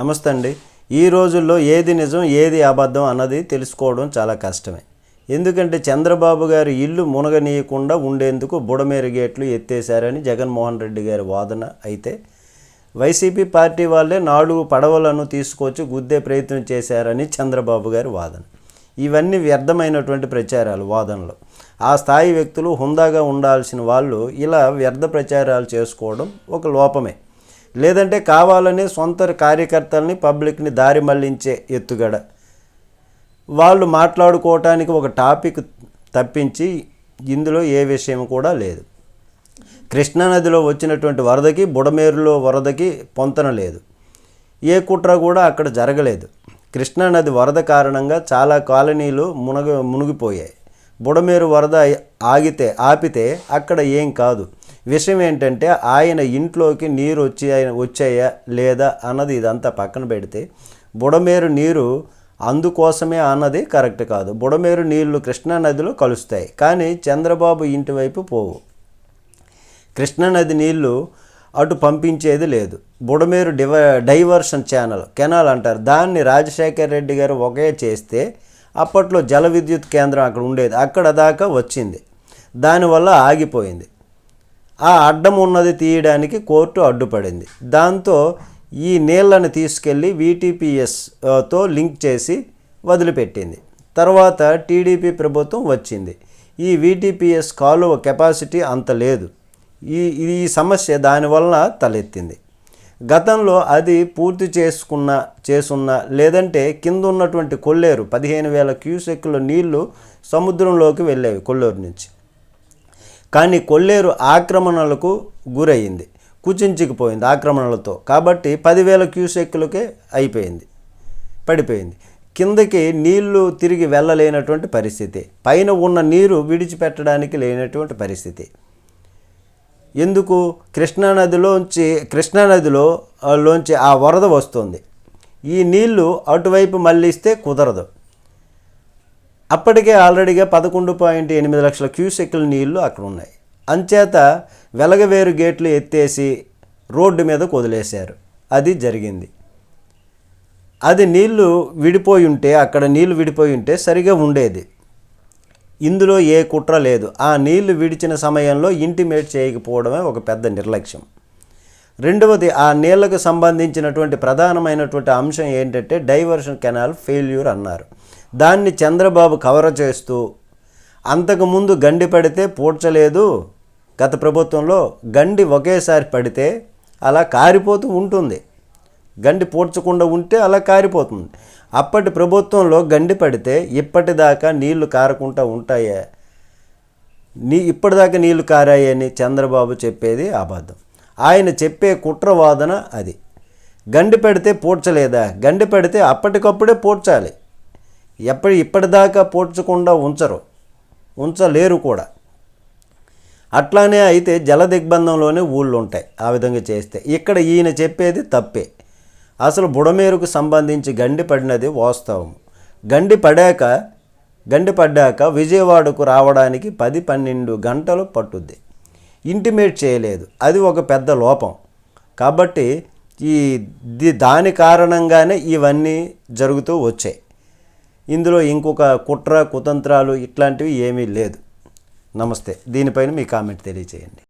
నమస్తే అండి. ఈ రోజుల్లో ఏది నిజం ఏది అబద్ధం అన్నది తెలుసుకోవడం చాలా కష్టమే. ఎందుకంటే చంద్రబాబు గారి ఇల్లు మునగనీయకుండా ఉండేందుకు బుడమేరు గేట్లు ఎత్తేశారని జగన్మోహన్ రెడ్డి గారి వాదన అయితే వైసీపీ పార్టీ వాళ్ళే నాలుగు పడవలను తీసుకొచ్చి గుద్దే ప్రయత్నం చేశారని చంద్రబాబు గారి వాదన. ఇవన్నీ వ్యర్థమైనటువంటి ప్రచారాలు వాదనలు. ఆ స్థాయి వ్యక్తులు హుందాగా ఉండాల్సిన వాళ్ళు ఇలా వ్యర్థ ప్రచారాలు చేసుకోవడం ఒక లోపమే. లేదంటే కావాలని సొంత కార్యకర్తల్ని పబ్లిక్ని దారి మళ్ళించే ఎత్తుగడ. వాళ్ళు మాట్లాడుకోవటానికి ఒక టాపిక్ తప్పించి ఇందులో ఏ విషయం కూడా లేదు. కృష్ణానదిలో వచ్చినటువంటి వరదకి బుడమేరులో వరదకి పొంతన లేదు. ఏ కుట్ర కూడా అక్కడ జరగలేదు. కృష్ణానది వరద కారణంగా చాలా కాలనీలు మునగ మునిగిపోయాయి. బుడమేరు వరద ఆగితే ఆపితే అక్కడ ఏం కాదు. విషయం ఏంటంటే ఆయన ఇంట్లోకి నీరు వచ్చి వచ్చాయా లేదా అన్నది ఇదంతా పక్కన పెడితే బుడమేరు నీరు అందుకోసమే అన్నది కరెక్ట్ కాదు. బుడమేరు నీళ్ళు కృష్ణానదిలో కలుస్తాయి కానీ చంద్రబాబు ఇంటి వైపు పోవు. కృష్ణానది నీళ్ళు అటు పంపించేది లేదు. బుడమేరు డివ డైవర్షన్ ఛానల్ కెనాల్ అంటారు. దాన్ని రాజశేఖర్ రెడ్డి గారు ఒకే చేస్తే అప్పట్లో జల విద్యుత్ కేంద్రం అక్కడ ఉండేది. అక్కడ దాకా వచ్చింది. దానివల్ల ఆగిపోయింది. ఆ అడ్డం ఉన్నది తీయడానికి కోర్టు అడ్డుపడింది. దాంతో ఈ నీళ్ళను తీసుకెళ్ళి వీటీపీఎస్తో లింక్ చేసి వదిలిపెట్టింది. తర్వాత టీడీపీ ప్రభుత్వం వచ్చింది. ఈ వీటీపీఎస్ కాలువ కెపాసిటీ అంత లేదు. ఈ ఈ సమస్య దానివలన తలెత్తింది. గతంలో అది పూర్తి చేసుకున్న చేసున్న లేదంటే కింద ఉన్నటువంటి కొల్లేరు పదిహేను వేల క్యూసెక్కుల నీళ్ళు సముద్రంలోకి వెళ్ళేవి కొల్లేరు నుంచి. కానీ కొల్లేరు ఆక్రమణలకు గురయ్యింది కుచించుకుపోయింది ఆక్రమణలతో. కాబట్టి పదివేల క్యూసెక్కులకే అయిపోయింది పడిపోయింది. కిందకి నీళ్ళు తిరిగి వెళ్ళలేనటువంటి పరిస్థితి. పైన ఉన్న నీరు విడిచిపెట్టడానికి లేనటువంటి పరిస్థితి. ఎందుకు? కృష్ణానదిలోంచి కృష్ణానదిలో లోంచి ఆ వరద వస్తుంది. ఈ నీళ్ళు అటువైపు మళ్ళిస్తే కుదరదు. అప్పటికే ఆల్రెడీగా పదకొండు పాయింట్ ఎనిమిది లక్షల క్యూసెక్ల నీళ్ళు అక్కడ ఉన్నాయి అంచేత వెలగవేరు గేట్లు ఎత్తేసి రోడ్డు మీద వదిలేశారు అది జరిగింది. అది నీళ్ళు విడిపోయి ఉంటే అక్కడ నీళ్ళు విడిపోయి ఉంటే సరిగా ఉండేది. ఇందులో ఏ కుట్ర లేదు. ఆ నీళ్ళు విడిచిన సమయంలో ఇంటిమేట్ చేయకపోవడమే ఒక పెద్ద నిర్లక్ష్యం. రెండవది ఆ నీళ్ళకు సంబంధించినటువంటి ప్రధానమైనటువంటి అంశం ఏంటంటే డైవర్షన్ కెనాల్ ఫెయిల్యూర్ అన్నారు. దాన్ని చంద్రబాబు కవర్ చేస్తూ అంతకుముందు గండి పడితే పూడ్చలేదు గత ప్రభుత్వంలో గండి ఒకేసారి పడితే అలా కారిపోతూ ఉంటుంది. గండి పూడ్చకుండా ఉంటే అలా కారిపోతుంది. అప్పటి ప్రభుత్వంలో గండి పడితే ఇప్పటిదాకా నీళ్ళు కారకుండా ఉంటాయా? నీ ఇప్పటిదాకా నీళ్ళు కారాయని చంద్రబాబు చెప్పేది అబద్ధం. ఆయన చెప్పే కుట్రవాదన అది. గండి పెడితే పూడ్చలేదా? గండి పెడితే అప్పటికప్పుడే పూడ్చాలి. ఎప్పటి ఇప్పటిదాకా పోడ్చకుండా ఉంచరు. ఉంచలేరు కూడా. అట్లానే అయితే జల దిగ్బంధంలోనే ఊళ్ళు ఉంటాయి ఆ విధంగా చేస్తే. ఇక్కడ ఈయన చెప్పేది తప్పే. అసలు బుడమేరుకు సంబంధించి గండి పడినది వాస్తవం. గండి పడాక గండి పడ్డాక విజయవాడకు రావడానికి పది పన్నెండు గంటలు పట్టుద్ది. ఇంటిమేట్ చేయలేదు. అది ఒక పెద్ద లోపం. కాబట్టి ఈ దాని కారణంగానే ఇవన్నీ జరుగుతూ వచ్చాయి. ఇందులో ఇంకొక కుట్ర కుతంత్రాలు ఇట్లాంటివి ఏమీ లేదు. నమస్తే. దీనిపైన మీ కామెంట్ తెలియచేయండి.